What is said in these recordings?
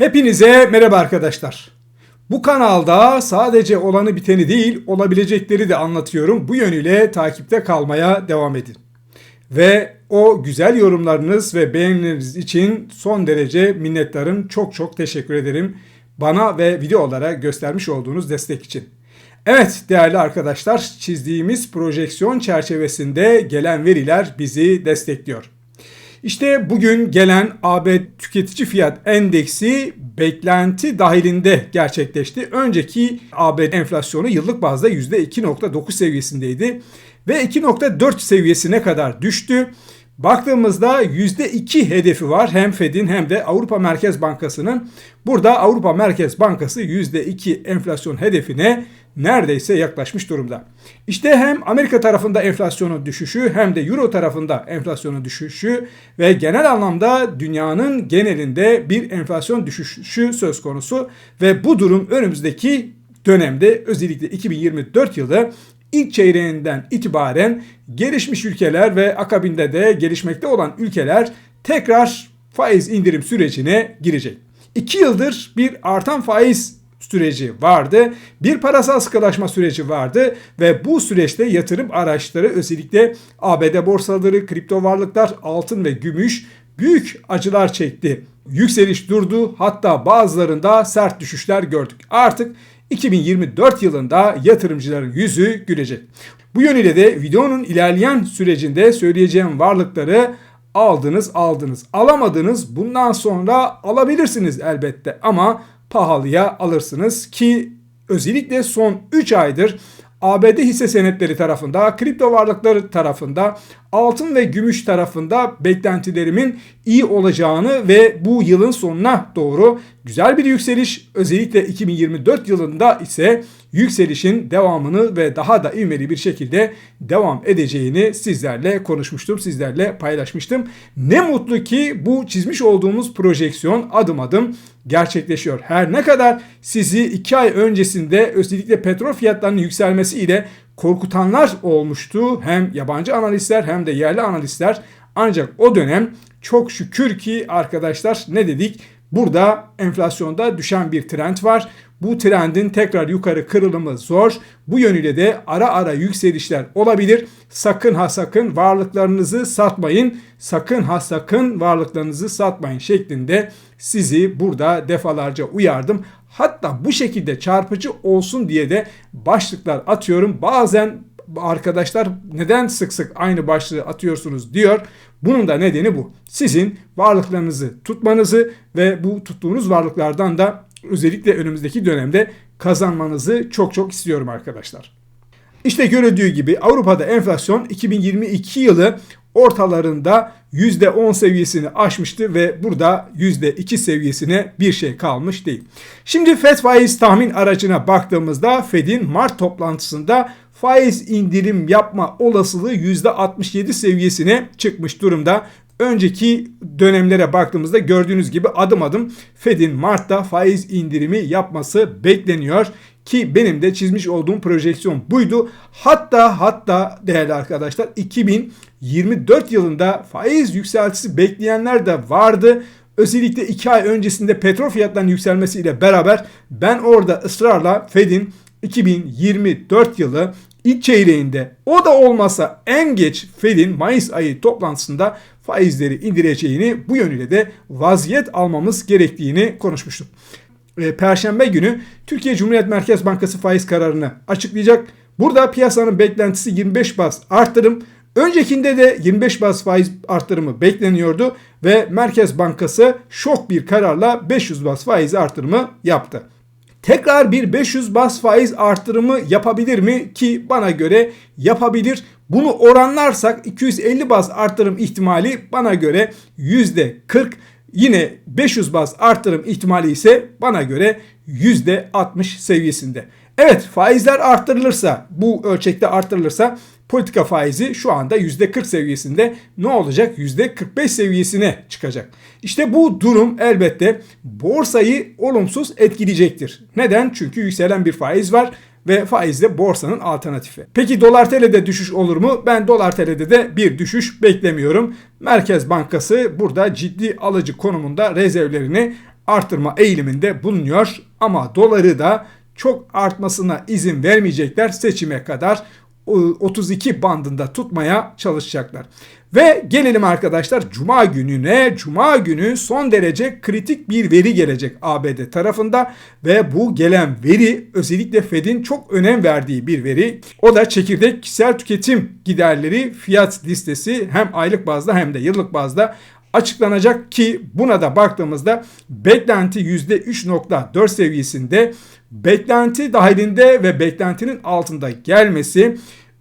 Hepinize merhaba arkadaşlar. Bu kanalda sadece olanı biteni değil, olabilecekleri de anlatıyorum. Bu yönüyle takipte kalmaya devam edin. Ve o güzel yorumlarınız ve beğenileriniz için son derece minnettarım. Çok çok teşekkür ederim. Bana ve videolara göstermiş olduğunuz destek için. Evet değerli arkadaşlar çizdiğimiz projeksiyon çerçevesinde gelen veriler bizi destekliyor. İşte bugün gelen AB tüketici fiyat endeksi beklenti dahilinde gerçekleşti. Önceki AB enflasyonu yıllık bazda %2.9 seviyesindeydi ve 2.4 seviyesine kadar düştü. Baktığımızda %2 hedefi var hem Fed'in hem de Avrupa Merkez Bankası'nın. Burada Avrupa Merkez Bankası %2 enflasyon hedefine neredeyse yaklaşmış durumda. İşte hem Amerika tarafında enflasyonun düşüşü hem de Euro tarafında enflasyonun düşüşü ve genel anlamda dünyanın genelinde bir enflasyon düşüşü söz konusu ve bu durum önümüzdeki dönemde özellikle 2024 yılı ilk çeyreğinden itibaren gelişmiş ülkeler ve akabinde de gelişmekte olan ülkeler tekrar faiz indirim sürecine girecek. 2 yıldır bir artan faiz süreci vardı. Bir parasal sıkılaşma süreci vardı ve bu süreçte yatırım araçları özellikle ABD borsaları, kripto varlıklar, altın ve gümüş büyük acılar çekti. Yükseliş durdu hatta bazılarında sert düşüşler gördük. Artık 2024 yılında yatırımcıların yüzü gülecek. Bu yönüyle de videonun ilerleyen sürecinde söyleyeceğim varlıkları aldınız aldınız. Alamadınız bundan sonra alabilirsiniz elbette ama pahalıya alırsınız ki özellikle son 3 aydır ABD hisse senetleri tarafında, kripto varlıkları tarafında, altın ve gümüş tarafında beklentilerimin iyi olacağını ve bu yılın sonuna doğru güzel bir yükseliş özellikle 2024 yılında ise yükselişin devamını ve daha da ivmeli bir şekilde devam edeceğini sizlerle konuşmuştum, sizlerle paylaşmıştım. Ne mutlu ki bu çizmiş olduğumuz projeksiyon adım adım gerçekleşiyor. Her ne kadar sizi 2 ay öncesinde özellikle petrol fiyatlarının yükselmesiyle korkutanlar olmuştu. Hem yabancı analistler hem de yerli analistler. Ancak o dönem çok şükür ki arkadaşlar ne dedik? Burada enflasyonda düşen bir trend var. Bu trendin tekrar yukarı kırılımı zor. Bu yönüyle de ara ara yükselişler olabilir. Sakın ha sakın varlıklarınızı satmayın. Sakın ha sakın varlıklarınızı satmayın şeklinde sizi burada defalarca uyardım. Hatta bu şekilde çarpıcı olsun diye de başlıklar atıyorum. Bazen arkadaşlar neden sık sık aynı başlığı atıyorsunuz diyor. Bunun da nedeni bu. Sizin varlıklarınızı tutmanızı ve bu tuttuğunuz varlıklardan da özellikle önümüzdeki dönemde kazanmanızı çok çok istiyorum arkadaşlar. İşte görüldüğü gibi Avrupa'da enflasyon 2022 yılı ortalarında %10 seviyesini aşmıştı ve burada %2 seviyesine bir şey kalmış değil. Şimdi FED faiz tahmin aracına baktığımızda Fed'in Mart toplantısında faiz indirim yapma olasılığı %67 seviyesine çıkmış durumda. Önceki dönemlere baktığımızda gördüğünüz gibi adım adım Fed'in Mart'ta faiz indirimi yapması bekleniyor ki benim de çizmiş olduğum projeksiyon buydu. Hatta hatta değerli arkadaşlar 2024 yılında faiz yükseltisi bekleyenler de vardı. Özellikle 2 ay öncesinde petrol fiyatlarının yükselmesiyle beraber ben orada ısrarla Fed'in 2024 yılı ilk çeyreğinde o da olmasa en geç Fed'in Mayıs ayı toplantısında faizleri indireceğini bu yönüyle de vaziyet almamız gerektiğini konuşmuştuk. Perşembe günü Türkiye Cumhuriyet Merkez Bankası faiz kararını açıklayacak. Burada piyasanın beklentisi 25 bas arttırım. Öncekinde de 25 bas faiz arttırımı bekleniyordu ve Merkez Bankası şok bir kararla 500 bas faiz arttırımı yaptı. Tekrar bir 500 bas faiz arttırımı yapabilir mi ki bana göre yapabilir. Bunu oranlarsak 250 bas arttırım ihtimali bana göre %40 yine 500 bas arttırım ihtimali ise bana göre %60 seviyesinde. Evet faizler arttırılırsa bu ölçekte arttırılırsa politika faizi şu anda %40 seviyesinde ne olacak? %45 seviyesine çıkacak. İşte bu durum elbette borsayı olumsuz etkileyecektir. Neden? Çünkü yükselen bir faiz var ve faiz de borsanın alternatifi. Peki dolar TL'de düşüş olur mu? Ben dolar TL'de de bir düşüş beklemiyorum. Merkez Bankası burada ciddi alıcı konumunda rezervlerini artırma eğiliminde bulunuyor ama doları da çok artmasına izin vermeyecekler seçime kadar 32 bandında tutmaya çalışacaklar. Ve gelelim arkadaşlar Cuma gününe. Cuma günü son derece kritik bir veri gelecek ABD tarafında ve bu gelen veri özellikle Fed'in çok önem verdiği bir veri. O da çekirdek kişisel tüketim giderleri fiyat listesi hem aylık bazda hem de yıllık bazda açıklanacak ki buna da baktığımızda beklenti %3.4 seviyesinde beklenti dahilinde ve beklentinin altında gelmesi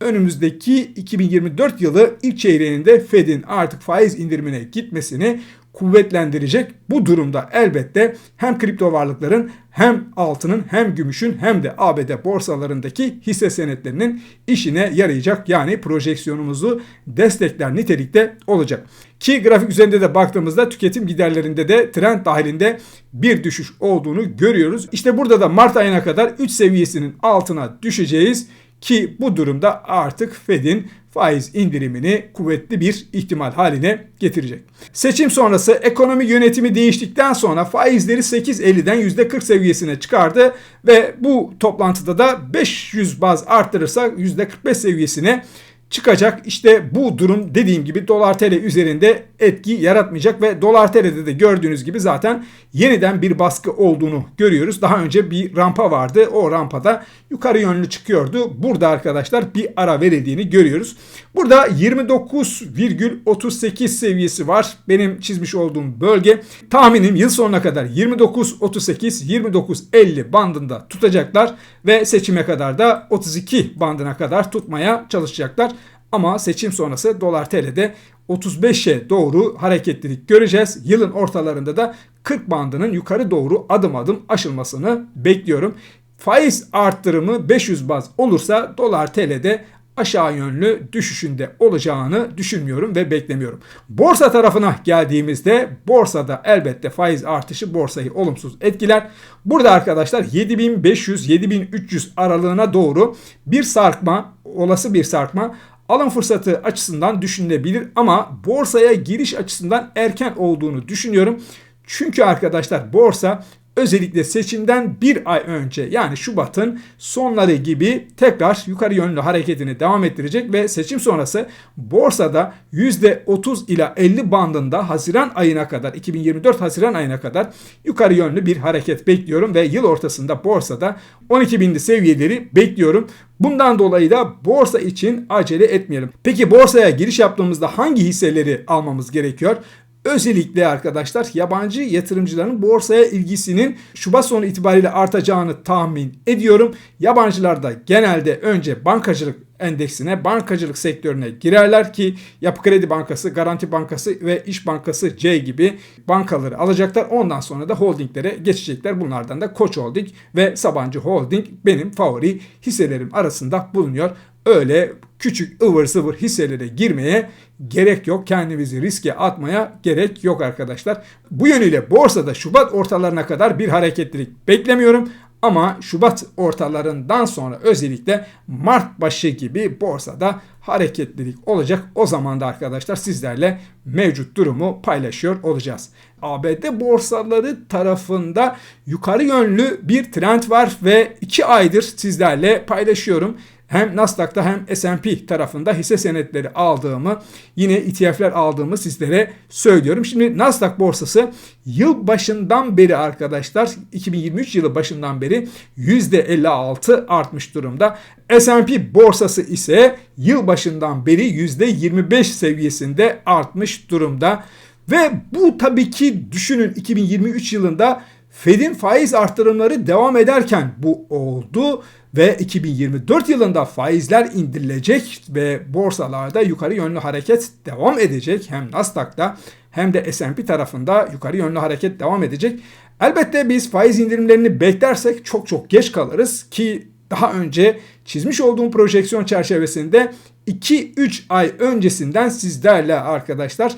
önümüzdeki 2024 yılı ilk çeyreğinde Fed'in artık faiz indirimine gitmesini kuvvetlendirecek. Bu durumda elbette hem kripto varlıkların hem altının hem gümüşün hem de ABD borsalarındaki hisse senetlerinin işine yarayacak. Yani projeksiyonumuzu destekler nitelikte olacak. Ki grafik üzerinde de baktığımızda tüketim giderlerinde de trend dahilinde bir düşüş olduğunu görüyoruz. İşte burada da Mart ayına kadar 3 seviyesinin altına düşeceğiz. Ki bu durumda artık Fed'in faiz indirimini kuvvetli bir ihtimal haline getirecek. Seçim sonrası ekonomi yönetimi değiştikten sonra faizleri 8.50'den %40 seviyesine çıkardı ve bu toplantıda da 500 baz arttırırsa %45 seviyesine çıkacak. İşte bu durum dediğim gibi dolar tl üzerinde etki yaratmayacak ve dolar TL'de de gördüğünüz gibi zaten yeniden bir baskı olduğunu görüyoruz. Daha önce bir rampa vardı. O rampada yukarı yönlü çıkıyordu. Burada arkadaşlar bir ara verildiğini görüyoruz. Burada 29,38 seviyesi var. Benim çizmiş olduğum bölge. Tahminim yıl sonuna kadar 29.38-29.50 bandında tutacaklar ve seçime kadar da 32 bandına kadar tutmaya çalışacaklar. Ama seçim sonrası dolar TL'de 35'e doğru hareketlilik göreceğiz. Yılın ortalarında da 40 bandının yukarı doğru adım adım aşılmasını bekliyorum. Faiz arttırımı 500 baz olursa dolar TL'de aşağı yönlü düşüşünde olacağını düşünmüyorum ve beklemiyorum. Borsa tarafına geldiğimizde borsada elbette faiz artışı borsayı olumsuz etkiler. Burada arkadaşlar 7500-7300 aralığına doğru bir sarkma, olası bir sarkma alım fırsatı açısından düşünülebilir ama borsaya giriş açısından erken olduğunu düşünüyorum. Çünkü arkadaşlar borsa özellikle seçimden bir ay önce yani Şubat'ın sonları gibi tekrar yukarı yönlü hareketini devam ettirecek ve seçim sonrası borsada %30 ila 50 bandında Haziran ayına kadar 2024 Haziran ayına kadar yukarı yönlü bir hareket bekliyorum ve yıl ortasında borsada 12 binli seviyeleri bekliyorum. Bundan dolayı da borsa için acele etmeyelim. Peki borsaya giriş yaptığımızda hangi hisseleri almamız gerekiyor? Özellikle arkadaşlar yabancı yatırımcıların borsaya ilgisinin Şubat sonu itibariyle artacağını tahmin ediyorum. Yabancılar da genelde önce bankacılık endeksine, bankacılık sektörüne girerler ki Yapı Kredi Bankası, Garanti Bankası ve İş Bankası C gibi bankaları alacaklar. Ondan sonra da holdinglere geçecekler. Bunlardan da Koç Holding ve Sabancı Holding benim favori hisselerim arasında bulunuyor. Öyle küçük ıvır zıvır hisselere girmeye gerek yok. Kendimizi riske atmaya gerek yok arkadaşlar. Bu yönüyle borsada Şubat ortalarına kadar bir hareketlilik beklemiyorum. Ama Şubat ortalarından sonra özellikle Mart başı gibi borsada hareketlilik olacak. O zaman da arkadaşlar sizlerle mevcut durumu paylaşıyor olacağız. ABD borsaları tarafında yukarı yönlü bir trend var ve 2 aydır sizlerle paylaşıyorum hem Nasdaq'ta hem S&P tarafında hisse senetleri aldığımı, yine ETF'ler aldığımı sizlere söylüyorum. Şimdi Nasdaq borsası yıl başından beri arkadaşlar 2023 yılı başından beri %56 artmış durumda. S&P borsası ise yıl başından beri %25 seviyesinde artmış durumda. Ve bu tabii ki düşünün 2023 yılında Fed'in faiz artırımları devam ederken bu oldu ve 2024 yılında faizler indirilecek ve borsalarda yukarı yönlü hareket devam edecek. Hem Nasdaq'ta hem de S&P tarafında yukarı yönlü hareket devam edecek. Elbette biz faiz indirimlerini beklersek çok çok geç kalırız ki daha önce çizmiş olduğum projeksiyon çerçevesinde 2-3 ay öncesinden sizlerle arkadaşlar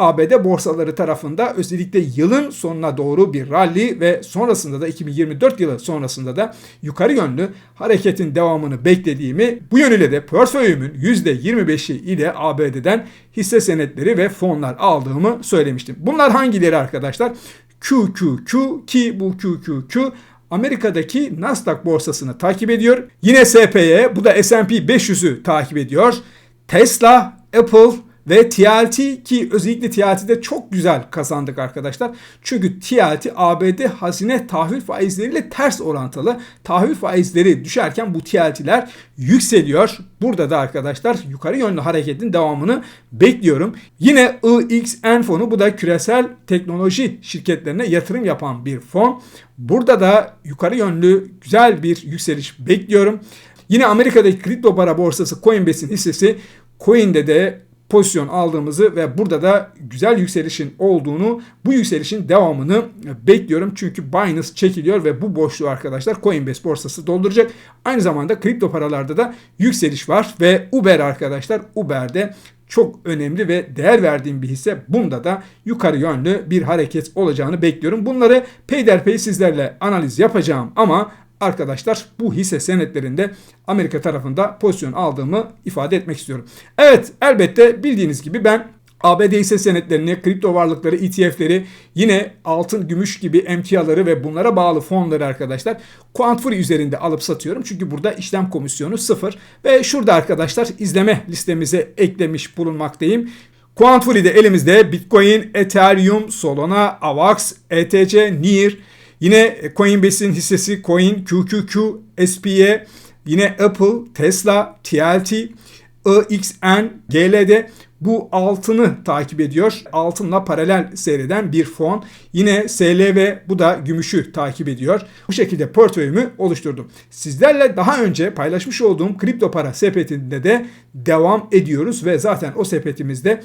ABD borsaları tarafında özellikle yılın sonuna doğru bir rally ve sonrasında da 2024 yılı sonrasında da yukarı yönlü hareketin devamını beklediğimi bu yönüyle de portföyümün %25'i ile ABD'den hisse senetleri ve fonlar aldığımı söylemiştim. Bunlar hangileri arkadaşlar? QQQ ki bu QQQ Amerika'daki Nasdaq borsasını takip ediyor. Yine SPY bu da S&P 500'ü takip ediyor. Tesla, Apple, ve TLT ki özellikle TLT'de çok güzel kazandık arkadaşlar. Çünkü TLT ABD hazine tahvil faizleriyle ters orantılı. Tahvil faizleri düşerken bu TLT'ler yükseliyor. Burada da arkadaşlar yukarı yönlü hareketin devamını bekliyorum. Yine IXN fonu bu da küresel teknoloji şirketlerine yatırım yapan bir fon. Burada da yukarı yönlü güzel bir yükseliş bekliyorum. Yine Amerika'daki kripto para borsası Coinbase'in hissesi Coin'de de pozisyon aldığımızı ve burada da güzel yükselişin olduğunu, bu yükselişin devamını bekliyorum. Çünkü Binance çekiliyor ve bu boşluğu arkadaşlar Coinbase borsası dolduracak. Aynı zamanda kripto paralarda da yükseliş var ve Uber arkadaşlar Uber'de çok önemli ve değer verdiğim bir hisse. Bunda da yukarı yönlü bir hareket olacağını bekliyorum. Bunları peyderpey sizlerle analiz yapacağım ama arkadaşlar bu hisse senetlerinde Amerika tarafında pozisyon aldığımı ifade etmek istiyorum. Evet elbette bildiğiniz gibi ben ABD hisse senetlerini, kripto varlıkları, ETF'leri, yine altın, gümüş gibi emtiaları ve bunlara bağlı fonları arkadaşlar Quantfree üzerinde alıp satıyorum. Çünkü burada işlem komisyonu sıfır. Ve şurada arkadaşlar izleme listemize eklemiş bulunmaktayım. Quantfree'de elimizde Bitcoin, Ethereum, Solana, AVAX, ETC, NIR, Yine Coinbase'in hissesi Coin, QQQ, SPY, yine Apple, Tesla, TLT, IXN, GLD bu altını takip ediyor. Altınla paralel seyreden bir fon. Yine SLV bu da gümüşü takip ediyor. Bu şekilde portföyümü oluşturdum. Sizlerle daha önce paylaşmış olduğum kripto para sepetinde de devam ediyoruz ve zaten o sepetimizde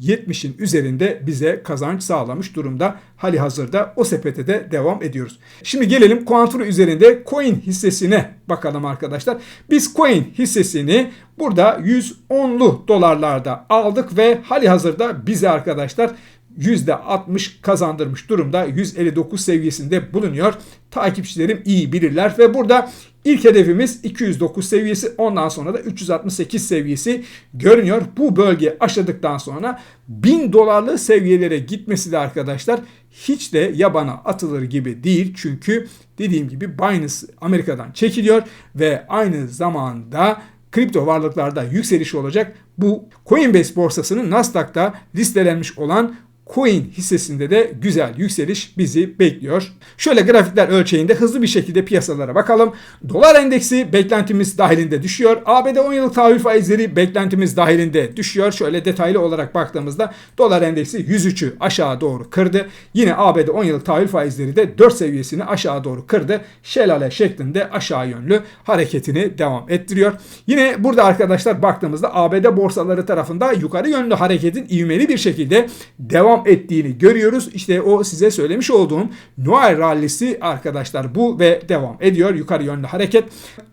70'in üzerinde bize kazanç sağlamış durumda. Hali hazırda o sepete de devam ediyoruz. Şimdi gelelim Quantura üzerinde coin hissesine bakalım arkadaşlar. Biz coin hissesini burada 110'lu dolarlarda aldık ve hali hazırda bize arkadaşlar %60 kazandırmış durumda. 159 seviyesinde bulunuyor. Takipçilerim iyi bilirler ve burada ilk hedefimiz 209 seviyesi ondan sonra da 368 seviyesi görünüyor. Bu bölge aşadıktan sonra 1000 dolarlı seviyelere gitmesi de arkadaşlar hiç de yabana atılır gibi değil. Çünkü dediğim gibi Binance Amerika'dan çekiliyor ve aynı zamanda kripto varlıklarda yükseliş olacak. Bu Coinbase borsasının Nasdaq'ta listelenmiş olan Coin hissesinde de güzel yükseliş bizi bekliyor. Şöyle grafikler ölçeğinde hızlı bir şekilde piyasalara bakalım. Dolar endeksi beklentimiz dahilinde düşüyor. ABD 10 yıllık tahvil faizleri beklentimiz dahilinde düşüyor. Şöyle detaylı olarak baktığımızda dolar endeksi 103'ü aşağı doğru kırdı. Yine ABD 10 yıllık tahvil faizleri de 4 seviyesini aşağı doğru kırdı. Şelale şeklinde aşağı yönlü hareketini devam ettiriyor. Yine burada arkadaşlar baktığımızda ABD borsaları tarafında yukarı yönlü hareketin ivmeli bir şekilde devam ettiğini görüyoruz. İşte o size söylemiş olduğum Noel rallisi arkadaşlar bu ve devam ediyor yukarı yönlü hareket.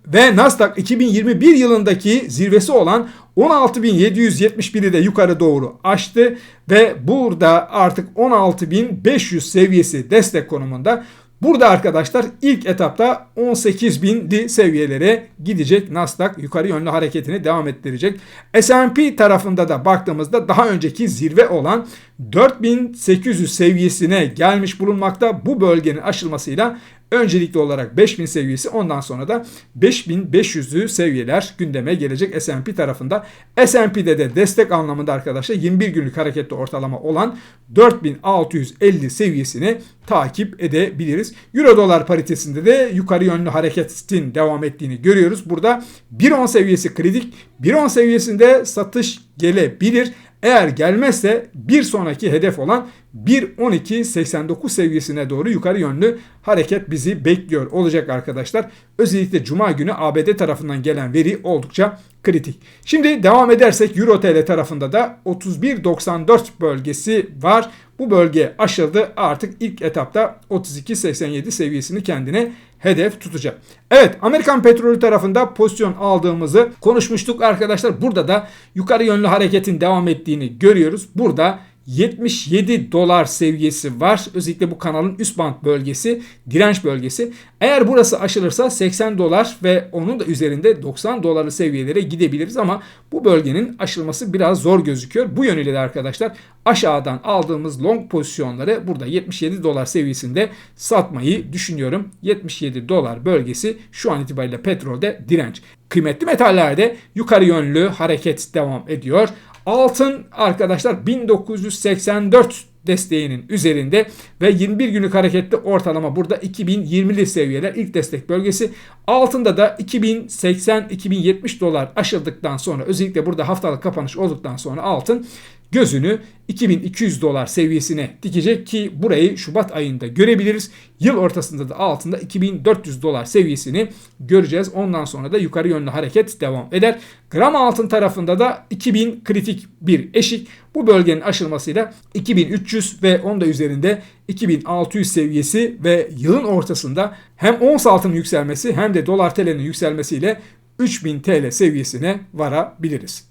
Ve Nasdaq 2021 yılındaki zirvesi olan 16.771'i de yukarı doğru aştı ve burada artık 16.500 seviyesi destek konumunda. Burada arkadaşlar ilk etapta 18.000'li seviyelere gidecek Nasdaq yukarı yönlü hareketini devam ettirecek. S&P tarafında da baktığımızda daha önceki zirve olan 4800 seviyesine gelmiş bulunmakta. Bu bölgenin aşılmasıyla Öncelikli olarak 5000 seviyesi ondan sonra da 5500'lü seviyeler gündeme gelecek S&P tarafında. S&P'de de destek anlamında arkadaşlar 21 günlük hareketli ortalama olan 4650 seviyesini takip edebiliriz. Euro dolar paritesinde de yukarı yönlü hareketin devam ettiğini görüyoruz. Burada 1.10 seviyesi kritik. 1.10 seviyesinde satış gelebilir. Eğer gelmezse bir sonraki hedef olan 1.12.89 seviyesine doğru yukarı yönlü hareket bizi bekliyor olacak arkadaşlar. Özellikle Cuma günü ABD tarafından gelen veri oldukça kritik. Şimdi devam edersek Euro TL tarafında da 31.94 bölgesi var. Bu bölge aşıldı artık ilk etapta 32.87 seviyesini kendine hedef tutacak. Evet Amerikan petrolü tarafında pozisyon aldığımızı konuşmuştuk arkadaşlar. Burada da yukarı yönlü hareketin devam ettiğini görüyoruz. Burada 77 dolar seviyesi var. Özellikle bu kanalın üst band bölgesi, direnç bölgesi. Eğer burası aşılırsa 80 dolar ve onun da üzerinde 90 dolarlı seviyelere gidebiliriz ama bu bölgenin aşılması biraz zor gözüküyor. Bu yönüyle de arkadaşlar aşağıdan aldığımız long pozisyonları burada 77 dolar seviyesinde satmayı düşünüyorum. 77 dolar bölgesi şu an itibariyle petrolde direnç. Kıymetli metallerde yukarı yönlü hareket devam ediyor. Altın arkadaşlar 1984 desteğinin üzerinde ve 21 günlük hareketli ortalama burada 2020'li seviyeler ilk destek bölgesi. Altında da 2080-2070 dolar aşıldıktan sonra özellikle burada haftalık kapanış olduktan sonra altın gözünü 2200 dolar seviyesine dikecek ki burayı Şubat ayında görebiliriz. Yıl ortasında da altında 2400 dolar seviyesini göreceğiz. Ondan sonra da yukarı yönlü hareket devam eder. Gram altın tarafında da 2000 kritik bir eşik. Bu bölgenin aşılmasıyla 2300 ve onda üzerinde 2600 seviyesi ve yılın ortasında hem ons altının yükselmesi hem de dolar TL'nin yükselmesiyle 3000 TL seviyesine varabiliriz.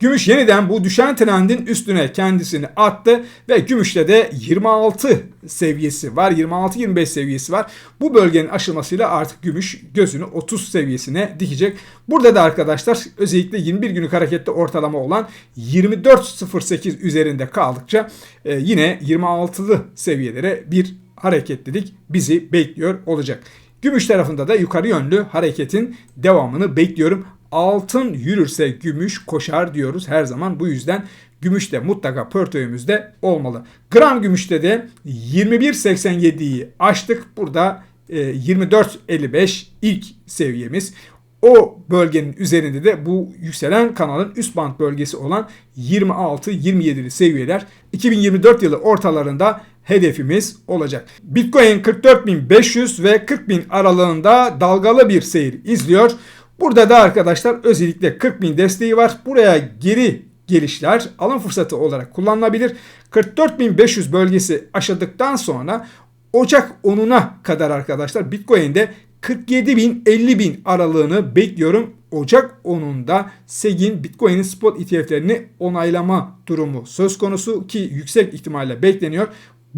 Gümüş yeniden bu düşen trendin üstüne kendisini attı ve gümüşte de 26 seviyesi var. 26-25 seviyesi var. Bu bölgenin aşılmasıyla artık gümüş gözünü 30 seviyesine dikecek. Burada da arkadaşlar özellikle 21 günlük harekette ortalama olan 24.08 üzerinde kaldıkça e, yine 26'lı seviyelere bir hareketlilik bizi bekliyor olacak. Gümüş tarafında da yukarı yönlü hareketin devamını bekliyorum altın yürürse gümüş koşar diyoruz her zaman. Bu yüzden gümüş de mutlaka portföyümüzde olmalı. Gram gümüşte de 21.87'yi aştık. Burada 24.55 e, ilk seviyemiz. O bölgenin üzerinde de bu yükselen kanalın üst band bölgesi olan 26-27'li seviyeler 2024 yılı ortalarında hedefimiz olacak. Bitcoin 44.500 ve 40.000 aralığında dalgalı bir seyir izliyor. Burada da arkadaşlar özellikle 40.000 desteği var. Buraya geri gelişler alım fırsatı olarak kullanılabilir. 44.500 bölgesi aşıldıktan sonra Ocak 10'una kadar arkadaşlar Bitcoin'de 47 bin 50 bin aralığını bekliyorum. Ocak 10'unda SEG'in Bitcoin'in spot ETF'lerini onaylama durumu söz konusu ki yüksek ihtimalle bekleniyor.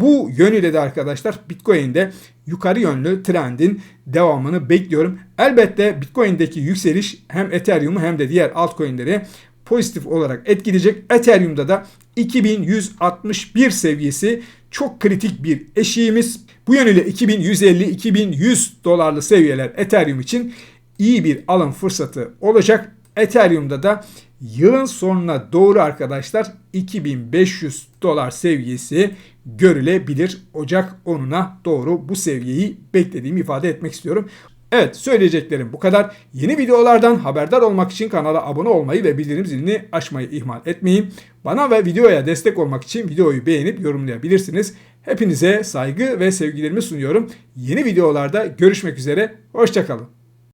Bu yönüyle de arkadaşlar Bitcoin'de yukarı yönlü trendin devamını bekliyorum. Elbette Bitcoin'deki yükseliş hem Ethereum'u hem de diğer altcoin'leri pozitif olarak etkileyecek. Ethereum'da da 2161 seviyesi çok kritik bir eşiğimiz. Bu yönüyle 2150-2100 dolarlı seviyeler Ethereum için iyi bir alım fırsatı olacak. Ethereum'da da yılın sonuna doğru arkadaşlar 2500 dolar seviyesi görülebilir. Ocak 10'una doğru bu seviyeyi beklediğimi ifade etmek istiyorum. Evet söyleyeceklerim bu kadar. Yeni videolardan haberdar olmak için kanala abone olmayı ve bildirim zilini açmayı ihmal etmeyin. Bana ve videoya destek olmak için videoyu beğenip yorumlayabilirsiniz. Hepinize saygı ve sevgilerimi sunuyorum. Yeni videolarda görüşmek üzere. Hoşçakalın.